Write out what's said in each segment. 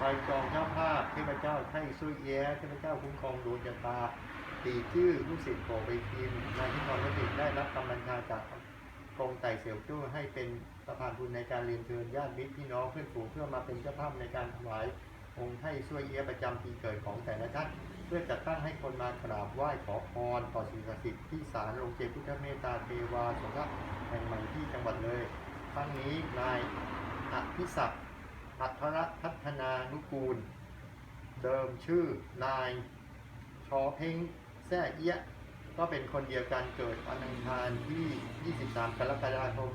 จองเจ้าภาพเทพเจ้าไท่ซุยเอียะเทพเจ้าคุ้มครองดวงชะตาตีชื่อลูกศิษย์โกไปทีมนายที่นรติได้รับกำลังชาจากกรงไต่เสี่ยวจู้ให้เป็นสะพานบุญในการเรียนเชิญญาติมิตรพี่น้องเพื่อนฝูงเพื่อมาเป็นเจ้าภาพในการถวายองค์ไท่ซุยเอียประจำปีเกิดของแต่ละท่านเพื่อจัดตั้งให้คนมากราบไหว้ขอพรต่อสิ่งศักดิ์สิทธิ์ที่ศาลโรงเจพุทธเมตตาเทวาสงฆ์แห่งใหม่ที่จังหวัดเลยครั้งนี้นายอภิศักดิ์ อัทรพัฒนานุกูล เดิมชื่อนายชอเพ้งแซ่เอี้ยก็เป็นคนเดียวกันเกิดวันอังคารที่ 23 กรกฎาคม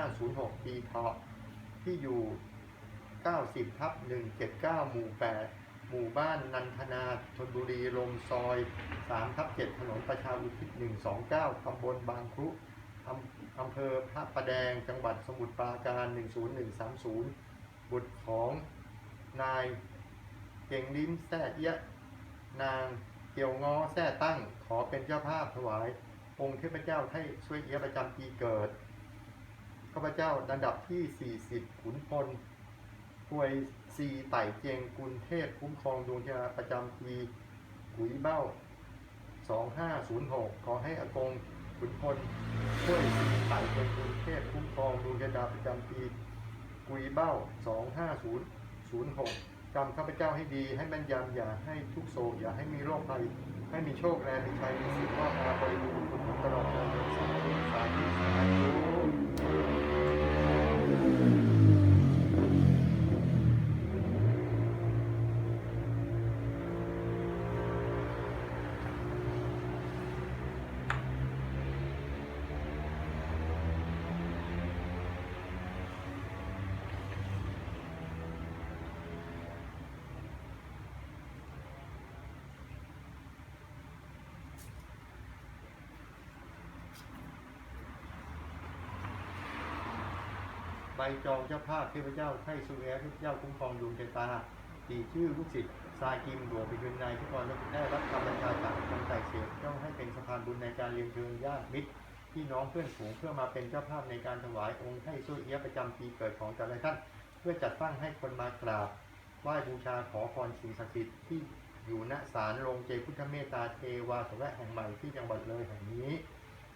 2506 ปีเถาะที่อยู่ 90ทับ179 หมู่ 8 หมู่บ้านนันทนาชนบุรีลมซอย 3 ทับ 7 ถนนประชาอุทิศ 129 ตำบลบางครุอำอำเภอพระประแดง จังหวัดสมุทรปราการ 10130 บุตรของนายเก่งลิ้มแซ่เอี้ยนางเกียวง้อแซ่ตั้งขอเป็นเจ้าภาพถวาย องค์เทพเจ้าให้ช่วยเอี้ยะประจำปีเกิดข้าพเจ้าระดับที่ 40 ขุนพลพวยซีไต่เจียงกุลเทพคุ้มครองดวงชะตาประจำปีกุยเบ้า 2506 ขอให้อากงขุนพลช่วยซีไต่เจียงกุลเทพคุ้มครองดวงชะตาประจำปี กุยเบ้า 25006จำข้าพเจ้าให้ดี ให้แม่นยำอย่าให้ทุกโศกอย่าให้มีโรคภัยให้มีโชคแรงมีชัยมีสิ่งว่ามาบริบูรณ์ตลอดกาลสาธุสาธุสาธุ ใบจองเจ้าภาพเทพเจ้าไทยสุแอเทพเจ้าคุ้มครองดวงชะตาตีชื่อลูกศิษย์ซากิมหลวงไปยืนนายที่กรได้รับคำบัญชาจากคำไต่เสียเจ้าให้เป็นสะพานบุญในการเรียนเชิญญาติมิตรพี่น้องเพื่อนฝูงเพื่อมาเป็นเจ้าภาพในการถวายองค์ไทยสุเอียะประจำปีเกิดของแต่ละท่านเพื่อจัดตั้งให้คนมากราบไหว้บูชาขอพรสิ่งศักดิ์สิทธิ์ที่อยู่ณศาลโรงเจพุทธเมตตาเทวาสงฆ์แห่งใหม่ที่จังหวัดเลยแห่งนี้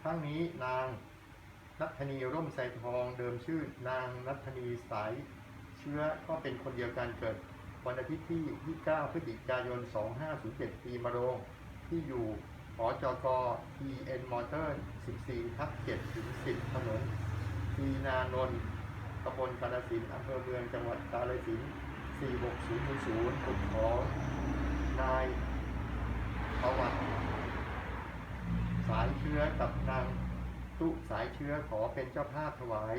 ทั้งนี้นาง นัทธนีร่มไทรทองเดิมชื่อนางนัทธนีสายเชื้อก็เป็นคนเดียวกันเกิด วันอาทิตย์ที่ 29 พฤศจิกายน 2507 ปีมะโรงที่อยู่หอจก TN Motor 14ทับ7ถึง10 ถนนทีนานนท์ตำบลกาฬสินอำเภอเมืองจังหวัดกาฬสิน46000บุตรของนายประวัติสายเชื้อกับนาง ตุสายเชื้อขอเป็นเจ้าภาพถวาย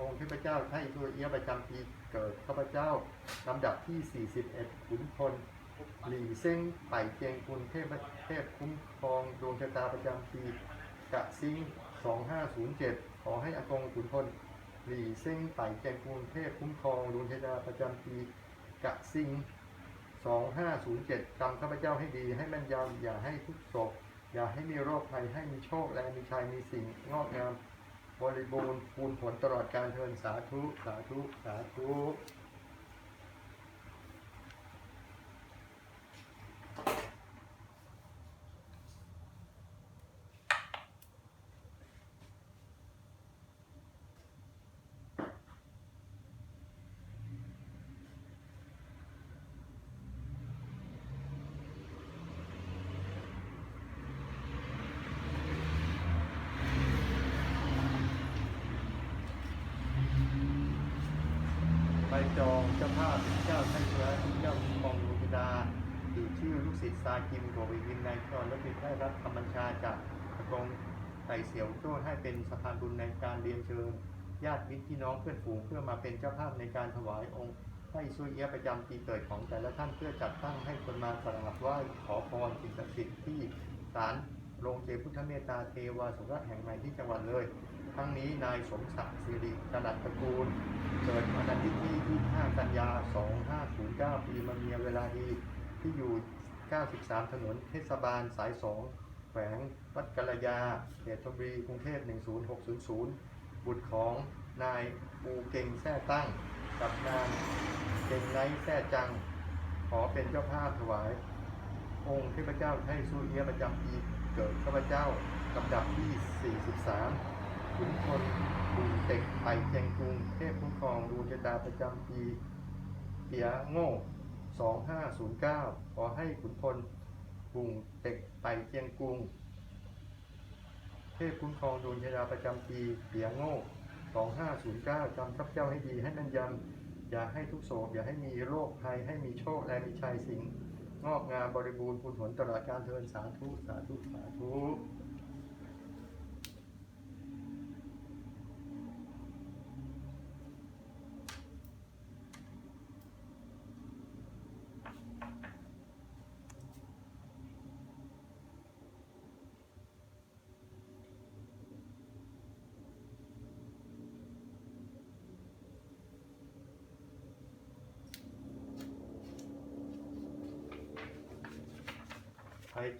องค์เทพเจ้าไท่ตัวเอียประจำปีเกิดข้าพเจ้าลำดับที่ 41ขุนพลหลี่เซ้งไต่เจียงคุณเทพเทพคุ้มครองดวงชะตาประจำปีกะซิง2507 ขอให้อากงขุนพลหลี่เซ้งไต่เจียงคุณเทพคุ้มครองดวงชะตาประจำปีกะซิง2507จำข้าพเจ้าให้ดีให้แม่นยำอย่าให้ทุกโศก อย่าให้มีโรคภัยให้มีโชคและมีชัยมีสิ่งงอกงาม บริบูรณ์คูณผลตลอดการเทินสาธุ สาธุ สาธุ จองเจ้าภาพเจ้าท่านเชื้อเจ้าคุ้มครองลุงดาถือชื่อลูกศิษย์ซากิมโกวิวินนายกรและเป็นได้รับคำบัญชาจากอากงไต่เสียวโจ้ให้เป็นสะพานบุญในการเรียนเชิญญาติมิตรพี่น้องเพื่อนฝูงเพื่อมาเป็นเจ้าภาพในการถวายองค์ให้ซุยเอียประจำปีเกิดของแต่ละท่านเพื่อจัดตั้งให้คนมากราบไหว้ขอพรสิ่งศักดิ์สิทธิ์ที่ศาล โรงเจพุทธเมตตาเทวาสงฆ์แห่งใหม่ที่จังหวัดเลย ทั้งนี้นายสมศักดิ์สิริกลัดตระกูล เกิดวันอาทิตย์ที่ 25 กันยา 2509 ปีมะเมียเวลาดีที่อยู่ 93 ถนนเทศบาลสาย 2 แขวงวัดกระยาเขตธนบุรีกรุงเทพ 10600 บุตรของนายปูเก่งแท่ตั้ง กับนางเก่งไนท์แท่จัง ขอเป็นเจ้าภาพถวาย องค์เทพเจ้าให้สุริยประจำปี เกิดข้าพเจ้าลำดับที่ 43ขุนพลบุญเต็กไปเชียงกรุงเทพคุ้มครองดวงชะตาประจำปีเปียโง่ 2509 ขอให้ขุนพลบุญเต็กไปเชียงกรุง เทพคุ้มครองดวงชะตาประจำปีเปียโง่ 2509 จำข้าพเจ้าให้ดีให้แม่นยำอย่าให้ทุกโศกอย่าให้มีโรคภัยให้มีโชคและมีชัยสิง งอกงามบริบูรณ์คุณผลตลอดการเทินสาธุ สาธุ สาธุ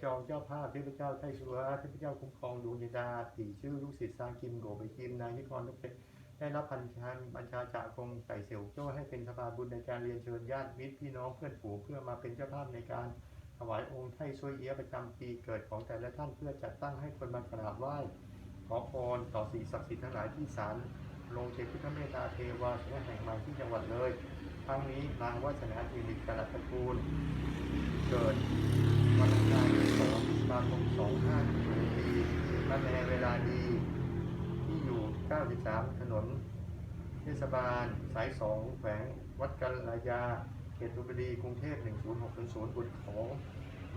จองเจ้าภาพเทพเจ้าไทสุวาเทพเจ้าคุ้มครองดวงยดาตีชื่อลูกศิษย์สร้างกิมโกไปกิมนายนิกรทุกเป็นได้รับพันชานบัญชาจากคงไต่เสี่ยวโจ้ให้เป็นสภาบุญในการเรียนเชิญญาติมิตรพี่น้องเพื่อนฝูงเพื่อมาเป็นเจ้าภาพในการถวายองค์ไทยช่วยเอี้ยะประจำปีเกิดของแต่ละท่านเพื่อจัดตั้งให้คนมากราบไหว้ขอพรต่อสิ่งศักดิ์สิทธิ์ทั้งหลายที่ศาล ลงเจพุทธเมตตาเทวาสงฆ์แห่งใหม่ที่จังหวัดเลยครั้งนี้นางวัฒนาอิริกาลตระกูล เกิดวันอังคารที่2พฤษภาคม2510ปีและในเวลาดีที่อยู่ 93 ถนน เทศบาล สาย2แขวงวัดกัลยา เขตดุบดี กรุงเทพ 10600บุตรของ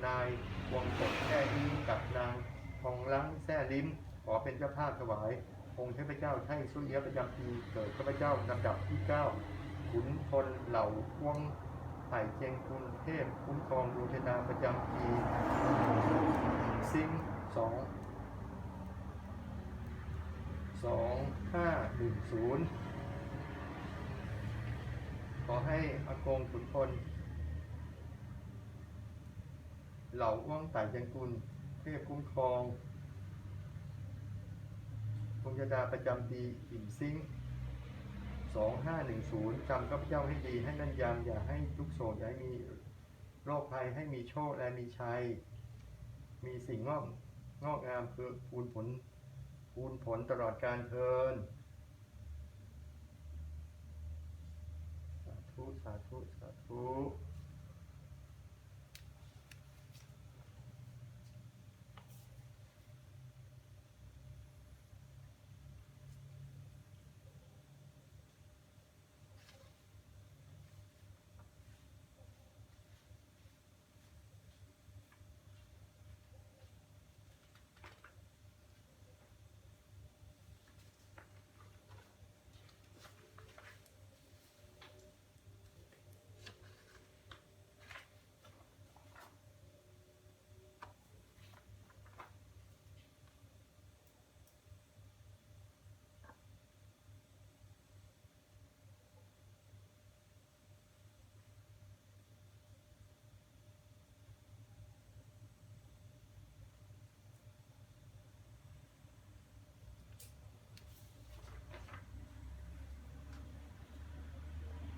นายควงกดแท่ลิ้มกับนางทองล้างแท่ลิ้มขอเป็นเจ้าภาพถวาย องค์เทพเจ้าไท่สุริยะประจำปีเกิดข้าพเจ้าลำดับที่9ขุนพลเหล่าพ่วงไผ่เจียงกุลเทพคุ้มครองดวงชะตาประจำปีซิงสองสองห้าหนึ่งศูนย์ขอให้อากงขุนพลเหล่าว่องไต่เจียงกุลเทพคุ้มครอง ดวงชะตาประจำปีอิ่มซิง2510จำข้าพเจ้าให้ดีให้แม่นยำอย่าให้ทุกโศกอย่าให้มีโรคภัยให้มีโชคและมีชัย มีสิ่งงอกงอกงามคือพูนผลพูนผลตลอดการเทินสาธุสาธุสาธุ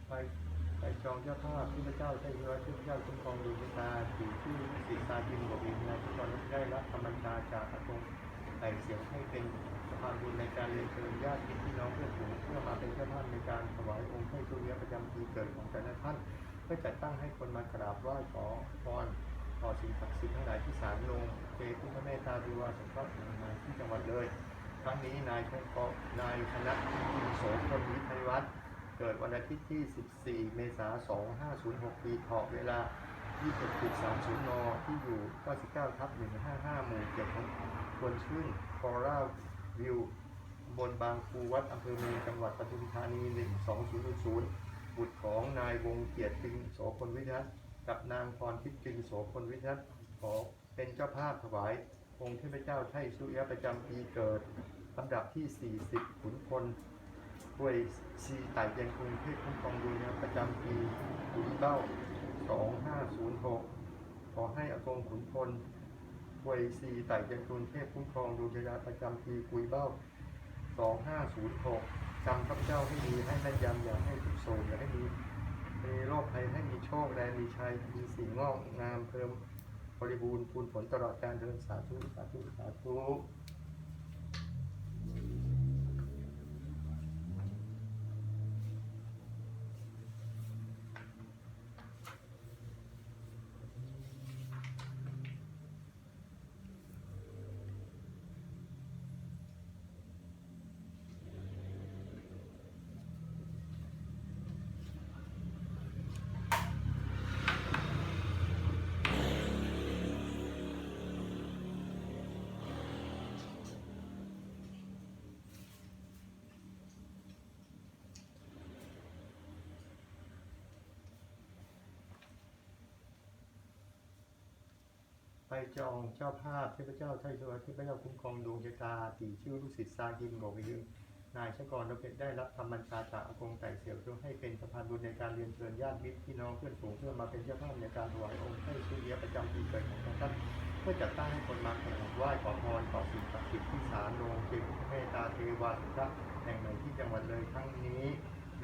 ไปไป จองเจ้าภาพที่พระเจ้าใช้เรือที่พระเจ้าคุ้มครองดวงชะตาถือชื่อศิษย์ซาจิมบวินนายทุกคนได้รับคำบัญชาจากอากงไต่เสียงให้เป็นสะพานบุญในการเรียนเชิญญาติพี่น้องเพื่อนฝูงเพื่อมาเป็นเจ้าภาพในการถวายองค์ให้สุริยประจำปีเกิดของแต่ละท่านเพื่อจัดตั้งให้คนมากราบไหว้ขอพรต่อสิ่งศักดิ์สิทธิ์ทั้งหลายที่ศาลลงเจพุทธเมตตาดีวาสงเคราะห์แห่งใหม่ที่จังหวัดเลย ครั้งนี้นายชงกนายคณะอินโสพลวิทยวัฒน์ เกิดวันอาทิตย์ที่ 14 เมษายน 2506 ปีเถาะเวลา21.30 น ที่อยู่ 99 ทับ 155 หมู่7ของควรชื่นฟอร่าวิว บนบางคูวัดอำเภอเมืองจังหวัดปทุมธานี 12000 บุตรของนายวงเกียรติจึงโสพลวิทัศน์กับนางพรทิพย์จึงโสพลวิทัศน์ขอเป็นเจ้าภาพถวาย องค์เทพเจ้าไช่สุริยะประจำปีเกิดลำดับที่ 40 ขุนพล ด้วยซีไต่เจียงกรุงเทพคุ้มครองดูนะประจำปีขุนเต้า2506 ขอให้อากงขุนพลด้วยซีไต่เจียงกรุงเทพคุ้มครองดูชะประจำปีกุยเบ้า2506จำข้าพเจ้าให้ดีให้แม่นยำอย่าให้ทุกโศกอย่าให้มีมีโรคภัยให้มีโชคแรงมีชัยมีสิ่งงอกงามเพิ่มบริบูรณ์พูนผลตลอดการเดินสาธุสาธุสาธุ จองเจ้าภาพเทพเจ้าไทยสวัสดิ์เทพเจ้าคุ้มครองดวงชะตาตีชื่อลูกศิษย์ซากิมบอกไปยืมนายชกรเราเป็นได้รับคำบัญชาจากอากงไต่เสี่ยวเพื่อให้เป็นสะพานบุญในการเรียนเชิญญาติมิตรพี่น้องเพื่อนฝูงเพื่อมาเป็นเจ้าภาพในการถวายองค์ให้สุริยะประจำปีเกิดของท่านเพื่อจัดตั้งให้คนมากราบไหว้ขอพรต่อสิ่งศักดิ์สิทธิ์ที่ศาลโรงเจดีย์เมตตาเทวาสุระแห่งใหม่ที่จังหวัดเลยครั้งนี้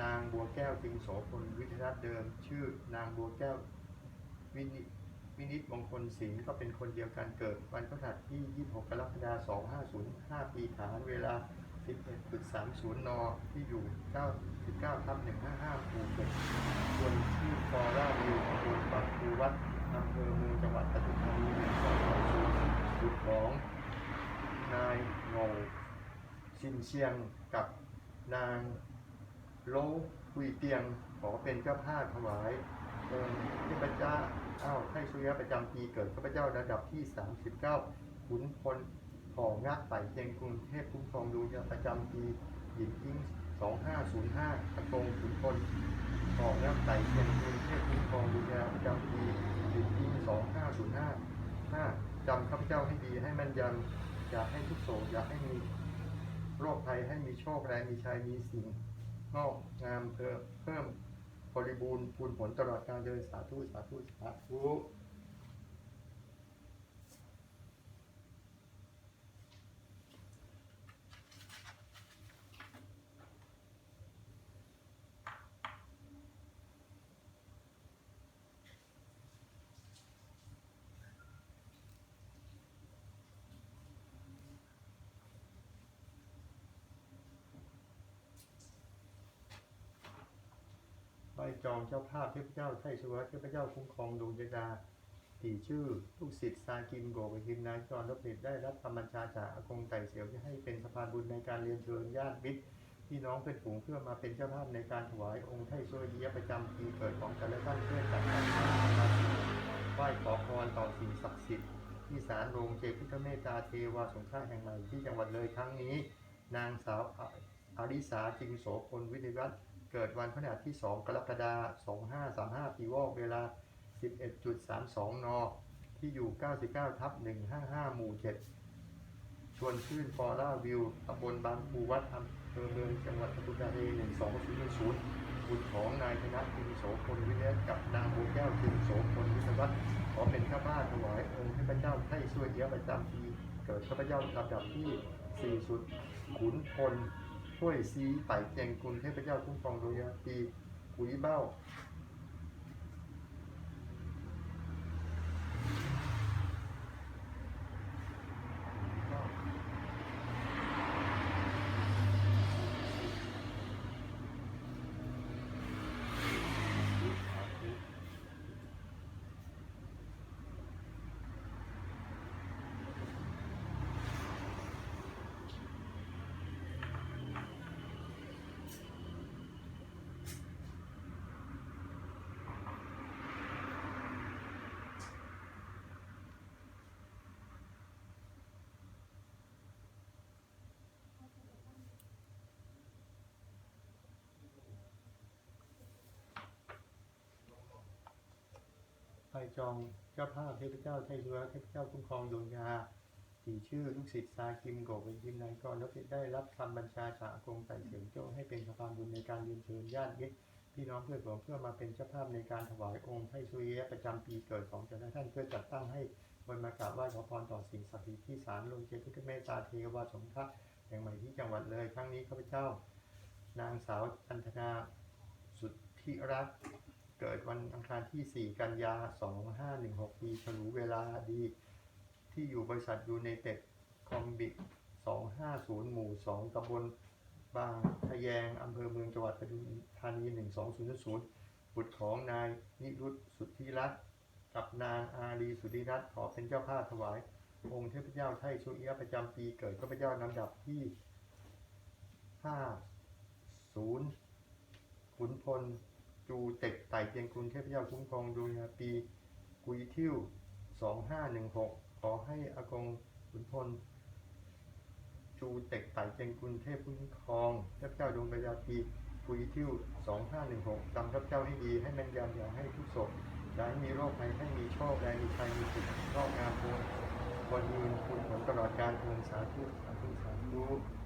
นางบัวแก้วจึงโสพลวิทยาเดิม ชื่อนางบัวแก้ววินิ วินิจมงคลศิลป์ก็เป็นคนเดียวกันเกิด วันพฤหัสที่ 26 กรกฎาคม 2505 ปีขานเวลา 11.30 น ที่อยู่ 99ทับ155ภูเจ็ดส่วนชื่อฟอร่าวิวตำบลปากคูวัดอำเภอเมืองจังหวัดปทุมธานี1220บุตรของนายโงชินเชียงกับนางโลหุยเตียงขอเป็นเจ้าภาพถวายองค์เทพเจ้า้าวให้สุริยะประจำปีเกิดข้าพเจ้าระดับที่ 39ขุนพลของงักไต่เจียงกรุงเทพคุ้มครองดูยาประจำปีหญิงอิง2505ตะกงขุนพลของงักไต่เจียงกรุงเทพคุ้มครองดูยาประจำปีหญิงอิง2505 5จำข้าพเจ้าให้ดีให้แม่นยำอย่าให้ทุกโศกอย่าให้มีโรคภัยให้มีโชคแรงมีชัยมีสิ่งงอกงามเพิ่มเพิ่ม บริบูรณ์พูนผลตลอดการเดินสาธุสาธุสาธุ จองเจ้าภาพเทพเจ้าไทยสวัสดิ์เทพเจ้าคุ้มครองดวงยดาตีชื่อลูกศิษย์ซากิมโกวิหินนายจรรบดิตได้รับคำบัญชาจากอากงไต่เสียวที่ให้เป็นสะพานบุญในการเรียนเชิญญาติมิตรพี่น้องเพื่อนฝูงเพื่อมาเป็นเจ้าภาพในการถวายองค์ไทยสวยเยียประจำปีเกิดของแต่ละท่านเพื่อจัดการไหว้ขอพรต่อสิ่งศักดิ์สิทธิ์ที่ศาลโรงเจพุทธเมตตาเทวาสงฆ์แห่งใหม่ที่จังหวัดเลยครั้งนี้ นางสาวอาริสาจิงโสพลวิทยวัฒน์ เกิดวันพฤหัสที่ 2 กรกฎาคม2535 ปีวอกเวลา 11.32 น ที่อยู่ 99 ทับ 155 หมู่ 7 ชวนชื่นฟอร่าวิวตำบลบางปูวัดอำเภอเมืองจังหวัดปทุมธานี12010บุญของนายธนจิงโสพลวิทยากับนางบัวแก้วจิงโสพลวิทยวัฒน์ขอเป็นข้าบ้านถวายองค์เทพเจ้าไท่ช่วยเยียประจำปีเกิดข้าพเจ้าลำดับที่4สุดขุนพล ช่วยซีไต่เจียงกุลเทพเจ้าคุ้มครองโดยยาตีกุยเบ้า ไป จองเจ้าภาพเทพเจ้าไทยเรือเทพเจ้าคุ้มครองดวงยาตีชื่อลูกศิษย์ซาคิมโกเป็นยิมนายกรแล้วได้รับคำบัญชาจากกรมไต่เสียงโจ้ให้เป็นสะพานบุญในการเรียนเชิญญาติมิตรพี่น้องเพื่อนฝูงเพื่อมาเป็นเจ้าภาพในการถวายองค์ไทยสุริยะประจำปีเกิดของแต่ละท่านเพื่อจัดตั้งให้คนมากราบไหว้ขอพรต่อสิ่งศักดิ์สิทธิ์ที่ศาลลงเจพุทธเมตตาเทวาสงฆ์แห่งใหม่ที่จังหวัดเลย ครั้งนี้ข้าพเจ้า นางสาวอันธนาสุทธิรัก เกิดวันอังคารที่ 4 กันยา 2516 ปีฉลูเวลาดี ที่อยู่บริษัทยูไนเต็ดคอมบิก250 หมู่ 2ตำบลบางทะแยงอำเภอเมืองจังหวัดปทุมธานี 12000 บุตรของนายนิรุตสุทธิรัตน์กับนางอารีสุธิรัตน์ขอเป็นเจ้าภาพถวาย องค์เทพเจ้าไทยสุเอียะประจำปีเกิดข้าพเจ้าลำดับที่ 50 ขุนพล จูเต็กไต่เจียงคุณเทพเจ้าคุ้มครองดูยาปีกุยทิว2516ขอให้อากงขุนพล จูเต็กไต่เจียงคุณเทพคุ้มครองเทพเจ้าดวงปัญญาปีกุยทิว2516จำเทพเจ้าให้ดีให้แม่นยำอย่าให้ทุกศพอย่าให้มีโรคภัยให้มีโชคและมีชัยมีสุขรอบงานโพลคนยืนคุณผลตลอดการเทินสาธุสาธุสาธุ